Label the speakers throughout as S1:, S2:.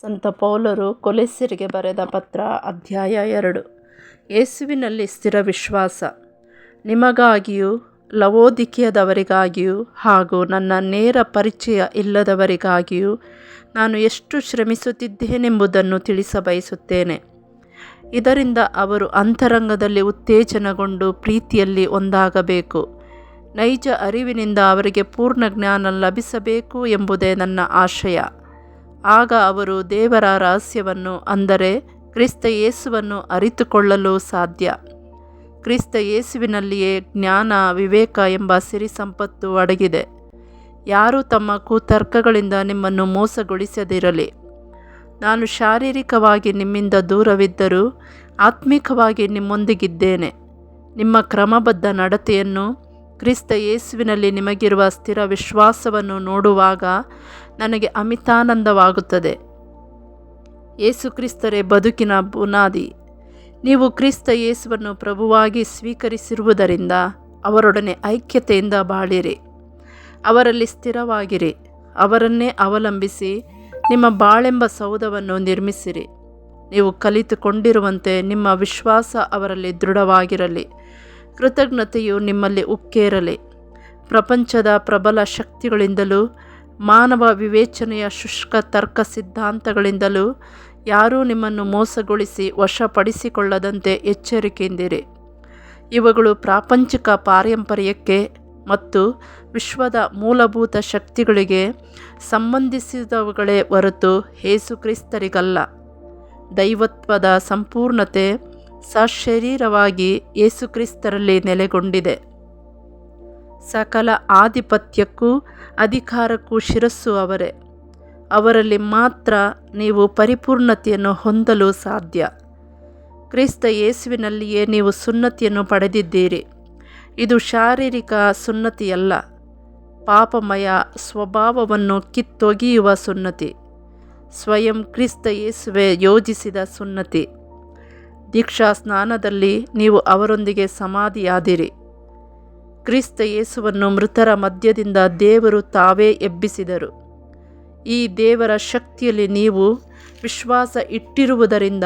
S1: ಸಂತ ಪೌಲರು ಕೊಲೆಸಿರಿಗೆ ಬರೆದ ಪತ್ರ ಅಧ್ಯಾಯ ಎರಡು. ಯೇಸುವಿನಲ್ಲಿ ಸ್ಥಿರ ವಿಶ್ವಾಸ. ನಿಮಗಾಗಿಯೂ, ಲವೋದಿಕೆಯದವರಿಗಾಗಿಯೂ ಹಾಗೂ ನನ್ನ ನೇರ ಪರಿಚಯ ಇಲ್ಲದವರಿಗಾಗಿಯೂ ನಾನು ಎಷ್ಟು ಶ್ರಮಿಸುತ್ತಿದ್ದೇನೆಂಬುದನ್ನು ತಿಳಿಸಬಯಸುತ್ತೇನೆ ಇದರಿಂದ ಅವರು ಅಂತರಂಗದಲ್ಲಿ ಉತ್ತೇಜನಗೊಂಡು ಪ್ರೀತಿಯಲ್ಲಿ ಒಂದಾಗಬೇಕು. ನೈಜ ಅರಿವಿನಿಂದ ಅವರಿಗೆ ಪೂರ್ಣ ಜ್ಞಾನ ಲಭಿಸಬೇಕು ಎಂಬುದೇ ನನ್ನ ಆಶಯ. ಆಗ ಅವರು ದೇವರ ರಹಸ್ಯವನ್ನು ಅಂದರೆ ಕ್ರಿಸ್ತ ಯೇಸುವನ್ನು ಅರಿತುಕೊಳ್ಳಲು ಸಾಧ್ಯ. ಕ್ರಿಸ್ತ ಯೇಸುವಿನಲ್ಲಿಯೇ ಜ್ಞಾನ, ವಿವೇಕ ಎಂಬ ಸಿರಿ ಸಂಪತ್ತು ಅಡಗಿದೆ. ಯಾರೂ ತಮ್ಮ ಕುತರ್ಕಗಳಿಂದ ನಿಮ್ಮನ್ನು ಮೋಸಗೊಳಿಸದಿರಲಿ. ನಾನು ಶಾರೀರಿಕವಾಗಿ ನಿಮ್ಮಿಂದ ದೂರವಿದ್ದರೂ ಆತ್ಮಿಕವಾಗಿ ನಿಮ್ಮೊಂದಿಗಿದ್ದೇನೆ. ನಿಮ್ಮ ಕ್ರಮಬದ್ಧ ನಡತೆಯನ್ನು ಕ್ರಿಸ್ತ ಯೇಸುವಿನಲ್ಲಿ ನಿಮಗಿರುವ ಸ್ಥಿರ ವಿಶ್ವಾಸವನ್ನು ನೋಡುವಾಗ ನನಗೆ ಅಮಿತಾನಂದವಾಗುತ್ತದೆ. ಯೇಸು ಕ್ರಿಸ್ತರೇ ಬದುಕಿನ ಬುನಾದಿ. ನೀವು ಕ್ರಿಸ್ತ ಯೇಸುವನ್ನು ಪ್ರಭುವಾಗಿ ಸ್ವೀಕರಿಸಿರುವುದರಿಂದ ಅವರೊಡನೆ ಐಕ್ಯತೆಯಿಂದ ಬಾಳಿರಿ. ಅವರಲ್ಲಿ ಸ್ಥಿರವಾಗಿರಿ. ಅವರನ್ನೇ ಅವಲಂಬಿಸಿ ನಿಮ್ಮ ಬಾಳೆಂಬ ಸೌಧವನ್ನು ನಿರ್ಮಿಸಿರಿ. ನೀವು ಕಲಿತುಕೊಂಡಿರುವಂತೆ ನಿಮ್ಮ ವಿಶ್ವಾಸ ಅವರಲ್ಲಿ ದೃಢವಾಗಿರಲಿ. ಕೃತಜ್ಞತೆಯು ನಿಮ್ಮಲ್ಲಿ ಉಕ್ಕೇರಲಿ. ಪ್ರಪಂಚದ ಪ್ರಬಲ ಶಕ್ತಿಗಳಿಂದಲೂ, ಮಾನವ ವಿವೇಚನೆಯ ಶುಷ್ಕ ತರ್ಕ ಸಿದ್ಧಾಂತಗಳಿಂದಲೂ ಯಾರೂ ನಿಮ್ಮನ್ನು ಮೋಸಗೊಳಿಸಿ ವಶಪಡಿಸಿಕೊಳ್ಳದಂತೆ ಎಚ್ಚರಿಕೆಯಿಂದಿರಿ. ಇವುಗಳು ಪ್ರಾಪಂಚಿಕ ಪಾರಂಪರ್ಯಕ್ಕೆ ಮತ್ತು ವಿಶ್ವದ ಮೂಲಭೂತ ಶಕ್ತಿಗಳಿಗೆ ಸಂಬಂಧಿಸಿದವುಗಳೇ ಹೊರತು ಯೇಸುಕ್ರಿಸ್ತರಿಗಲ್ಲ ದೈವತ್ವದ ಸಂಪೂರ್ಣತೆ ಸಶರೀರವಾಗಿ ಯೇಸುಕ್ರಿಸ್ತರಲ್ಲಿ ನೆಲೆಗೊಂಡಿದೆ. ಸಕಲ ಆಧಿಪತ್ಯಕ್ಕೂ ಅಧಿಕಾರಕ್ಕೂ ಶಿರಸ್ಸು ಅವರೇ. ಅವರಲ್ಲಿ ಮಾತ್ರ ನೀವು ಪರಿಪೂರ್ಣತೆಯನ್ನು ಹೊಂದಲು ಸಾಧ್ಯ. ಕ್ರಿಸ್ತ ಯೇಸುವಿನಲ್ಲಿಯೇ ನೀವು ಸುನ್ನತಿಯನ್ನು ಪಡೆದಿದ್ದೀರಿ. ಇದು ಶಾರೀರಿಕ ಸುನ್ನತಿಯಲ್ಲ. ಪಾಪಮಯ ಸ್ವಭಾವವನ್ನು ಕಿತ್ತೊಗೆಯುವ ಸುನ್ನತಿ. ಸ್ವಯಂ ಕ್ರಿಸ್ತ ಯೇಸುವೆ ಯೋಜಿಸಿದ ಸುನ್ನತಿ. ದೀಕ್ಷಾ ಸ್ನಾನದಲ್ಲಿ ನೀವು ಅವರೊಂದಿಗೆ ಸಮಾಧಿಯಾದಿರಿ. ಕ್ರಿಸ್ತ ಯೇಸುವನ್ನು ಮೃತರ ಮಧ್ಯದಿಂದ ದೇವರು ತಾವೇ ಎಬ್ಬಿಸಿದರು. ಈ ದೇವರ ಶಕ್ತಿಯಲ್ಲಿ ನೀವು ವಿಶ್ವಾಸ ಇಟ್ಟಿರುವುದರಿಂದ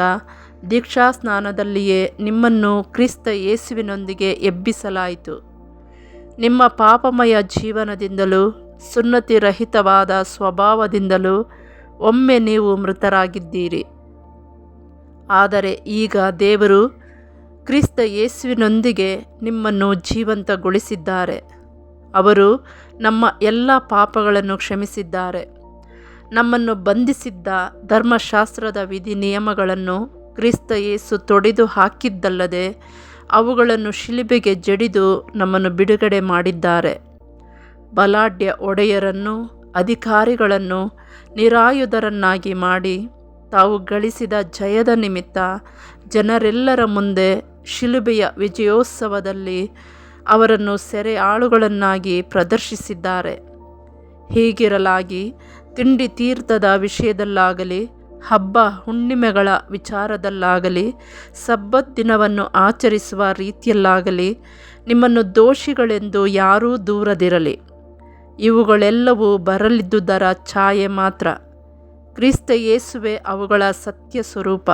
S1: ದೀಕ್ಷಾ ಸ್ನಾನದಲ್ಲಿಯೇ ನಿಮ್ಮನ್ನು ಕ್ರಿಸ್ತ ಯೇಸುವಿನೊಂದಿಗೆ ಎಬ್ಬಿಸಲಾಯಿತು. ನಿಮ್ಮ ಪಾಪಮಯ ಜೀವನದಿಂದಲೂ ಸುನ್ನತಿರಹಿತವಾದ ಸ್ವಭಾವದಿಂದಲೂ ಒಮ್ಮೆ ನೀವು ಮೃತರಾಗಿದ್ದೀರಿ. ಆದರೆ ಈಗ ದೇವರು ಕ್ರಿಸ್ತ ಯೇಸುವಿನೊಂದಿಗೆ ನಿಮ್ಮನ್ನು ಜೀವಂತಗೊಳಿಸಿದ್ದಾರೆ. ಅವರು ನಮ್ಮ ಎಲ್ಲ ಪಾಪಗಳನ್ನು ಕ್ಷಮಿಸಿದ್ದಾರೆ. ನಮ್ಮನ್ನು ಬಂಧಿಸಿದ್ದ ಧರ್ಮಶಾಸ್ತ್ರದ ವಿಧಿ ನಿಯಮಗಳನ್ನು ಕ್ರಿಸ್ತ ಯೇಸು ತೊಡೆದು ಹಾಕಿದ್ದಲ್ಲದೆ ಅವುಗಳನ್ನು ಶಿಲುಬೆಗೆ ಜಡಿದು ನಮ್ಮನ್ನು ಬಿಡುಗಡೆ ಮಾಡಿದ್ದಾರೆ. ಬಲಾಢ್ಯ ಒಡೆಯರನ್ನು, ಅಧಿಕಾರಿಗಳನ್ನು, ನಿರಾಯುಧರನ್ನಾಗಿ ಮಾಡಿ ತಾವು ಗಳಿಸಿದ ಜಯದ ನಿಮಿತ್ತ ಜನರೆಲ್ಲರ ಮುಂದೆ ಶಿಲುಬೆಯ ವಿಜಯೋತ್ಸವದಲ್ಲಿ ಅವರನ್ನು ಸೆರೆ ಆಳುಗಳನ್ನಾಗಿ ಪ್ರದರ್ಶಿಸಿದ್ದಾರೆ. ಹೀಗಿರಲಾಗಿ ತಿಂಡಿ ತೀರ್ಥದ ವಿಷಯದಲ್ಲಾಗಲಿ, ಹಬ್ಬ ಹುಣ್ಣಿಮೆಗಳ ವಿಚಾರದಲ್ಲಾಗಲಿ, ಸಬ್ಬತ್ ದಿನವನ್ನು ಆಚರಿಸುವ ರೀತಿಯಲ್ಲಾಗಲಿ ನಿಮ್ಮನ್ನು ದೋಷಿಗಳೆಂದು ಯಾರೂ ದೂರದಿರಲಿ. ಇವುಗಳೆಲ್ಲವೂ ಬರಲಿದ್ದುದರ ಛಾಯೆ ಮಾತ್ರ. ಕ್ರಿಸ್ತ ಯೇಸುವೆ ಅವುಗಳ ಸತ್ಯ ಸ್ವರೂಪ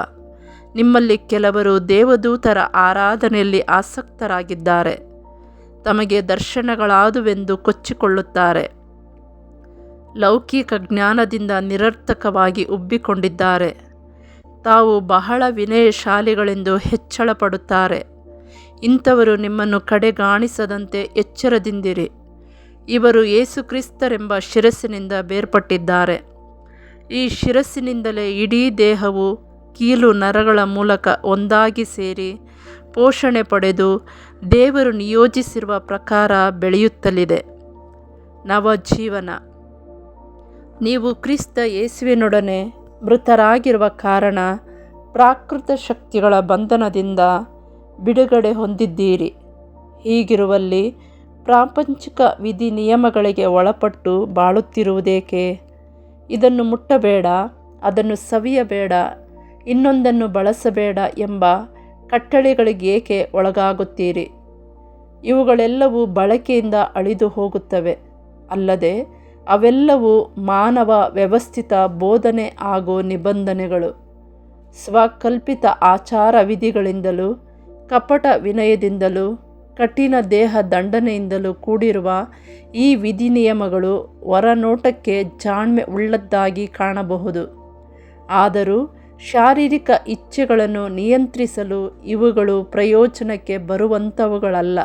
S1: ನಿಮ್ಮಲ್ಲಿ ಕೆಲವರು ದೇವದೂತರ ಆರಾಧನೆಯಲ್ಲಿ ಆಸಕ್ತರಾಗಿದ್ದಾರೆ. ತಮಗೆ ದರ್ಶನಗಳಾದುವೆಂದು ಕೊಚ್ಚಿಕೊಳ್ಳುತ್ತಾರೆ. ಲೌಕಿಕ ಜ್ಞಾನದಿಂದ ನಿರರ್ಥಕವಾಗಿ ಉಬ್ಬಿಕೊಂಡಿದ್ದಾರೆ. ತಾವು ಬಹಳ ವಿನಯಶಾಲಿಗಳೆಂದು ಹೆಚ್ಚಳಪಡುತ್ತಾರೆ. ಇಂಥವರು ನಿಮ್ಮನ್ನು ಕಡೆಗಾಣಿಸದಂತೆ ಎಚ್ಚರದಿಂದಿರಿ. ಇವರು ಯೇಸುಕ್ರಿಸ್ತರೆಂಬ ಶಿರಸ್ಸಿನಿಂದ ಬೇರ್ಪಟ್ಟಿದ್ದಾರೆ. ಈ ಶಿರಸ್ಸಿನಿಂದಲೇ ಇಡೀ ದೇಹವು ಕೀಲು ನರಗಳ ಮೂಲಕ ಒಂದಾಗಿ ಸೇರಿ ಪೋಷಣೆ ಪಡೆದು ದೇವರು ನಿಯೋಜಿಸಿರುವ ಪ್ರಕಾರ ಬೆಳೆಯುತ್ತಲಿದೆ. ನವಜೀವನ. ನೀವು ಕ್ರಿಸ್ತ ಯೇಸುವಿನೊಡನೆ ಮೃತರಾಗಿರುವ ಕಾರಣ ಪ್ರಾಕೃತ ಶಕ್ತಿಗಳ ಬಂಧನದಿಂದ ಬಿಡುಗಡೆ ಹೊಂದಿದ್ದೀರಿ. ಹೀಗಿರುವಲ್ಲಿ ಪ್ರಾಪಂಚಿಕ ವಿಧಿ ನಿಯಮಗಳಿಗೆ ಒಳಪಟ್ಟು ಬಾಳುತ್ತಿರುವುದೇಕೆ? ಇದನ್ನು ಮುಟ್ಟಬೇಡ, ಅದನ್ನು ಸವಿಯಬೇಡ, ಇನ್ನೊಂದನ್ನು ಬಳಸಬೇಡ ಎಂಬ ಕಟ್ಟಳೆಗಳಿಗೇಕೆ ಒಳಗಾಗುತ್ತೀರಿ? ಇವುಗಳೆಲ್ಲವೂ ಬಳಕೆಯಿಂದ ಅಳಿದು ಹೋಗುತ್ತವೆ. ಅಲ್ಲದೆ, ಅವೆಲ್ಲವೂ ಮಾನವ ವ್ಯವಸ್ಥಿತ ಬೋಧನೆ ಹಾಗೂ ನಿಬಂಧನೆಗಳು. ಸ್ವಕಲ್ಪಿತ ಆಚಾರ ವಿಧಿಗಳಿಂದಲೂ, ಕಪಟ ವಿನಯದಿಂದಲೂ ಕಠಿಣ ದೇಹ ದಂಡನೆಯಿಂದಲೂ ಕೂಡಿರುವ ಈ ವಿಧಿ ನಿಯಮಗಳು ಹೊರನೋಟಕ್ಕೆ ಜಾಣ್ಮೆ ಉಳ್ಳದ್ದಾಗಿ ಕಾಣಬಹುದು. ಆದರೂ ಶಾರೀರಿಕ ಇಚ್ಛೆಗಳನ್ನು ನಿಯಂತ್ರಿಸಲು ಇವುಗಳು ಪ್ರಯೋಜನಕ್ಕೆ ಬರುವಂಥವುಗಳಲ್ಲ.